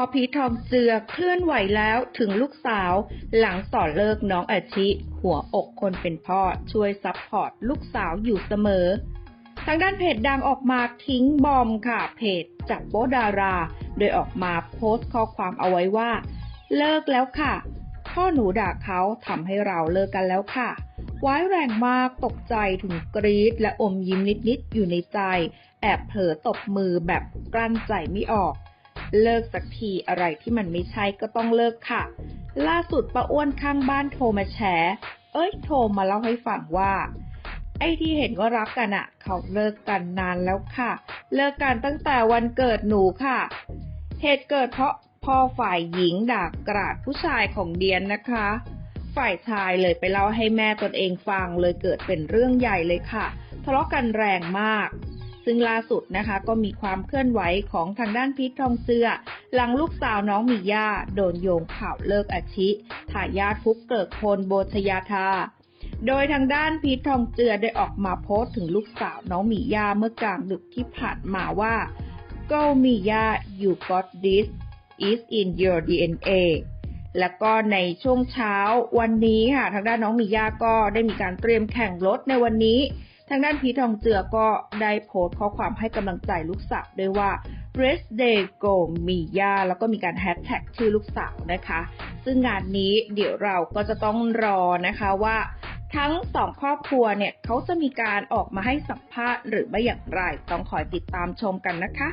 อพีทองเจือเคลื่อนไหวแล้วถึงลูกสาว หลังสอนเลิกน้องอาชิ หัวอกคนเป็นพ่อช่วยซัพพอร์ตลูกสาวอยู่เสมอ ทางด้านเพจดังออกมาทิ้งบอมค่ะ เพจจับโป๊ดารา โดยออกมาโพสต์ข้อความเอาไว้ว่า เลิกแล้วค่ะ พ่อหนูด่าเขาทำให้เราเลิกกันแล้วค่ะว้ายแรงมากตกใจถึงกรี๊ดและอมยิ้มนิดๆอยู่ในใจ แอบเผลอตบมือแบบกลั้นใจไม่ออก เลิกสักทีอะไรที่มันไม่ใช่ก็ต้องเลิกค่ะ ล่าสุดป้าอ้วนข้างบ้านโทรมาแฉเอ้ยโทรมาเล่าให้ฟังว่า ไอ้ที่เห็นว่ารักกันอะเขาเลิกกันนานแล้วค่ะ เลิกกันตั้งแต่วันเกิดหนูค่ะ เหตุเกิดเพราะพ่อฝ่ายหญิงด่ากราดผู้ชายของเดียนนะคะ ฝ่ายชายเลยไปเล่าให้แม่ตนเองฟังเลยเกิดเป็นเรื่องใหญ่เลยค่ะ ทะเลาะกันแรงมาก ซึ่งล่าสุดนะคะก็มีความเคลื่อนไหวของทางด้านพีททองเจือ หลังลูกสาวน้องมีย่าโดนโยงข่าวเลิกอาชิทายาทฟุกเกิกพลโบชยาธาโดยทางด้านพีททองเจือได้ออกมาโพสต์ถึงลูกสาวน้องมีย่าเมื่อกลางดึกที่ผ่านมาว่า Go มีย่า you got this is in your DNA แล้วก็ในช่วงเช้าวันนี้ค่ะ ทางด้านน้องมีย่าก็ได้มีการเตรียมแข่งรถในวันนี้ ทางด้านพีททองเจือก็ได้โพสต์ข้อความให้กำลังใจลูกสาวด้วยว่า rest day go มีย่าแล้วก็มีการแฮชแท็กชื่อลูกสาวนะคะ ซึ่งงานนี้เดี๋ยวเราก็จะต้องรอนะคะว่าทั้งสองครอบครัวเนี่ยเขาจะมีการออกมาให้สัมภาษณ์หรือไม่อย่างไร ต้องคอยติดตามชมกันนะคะ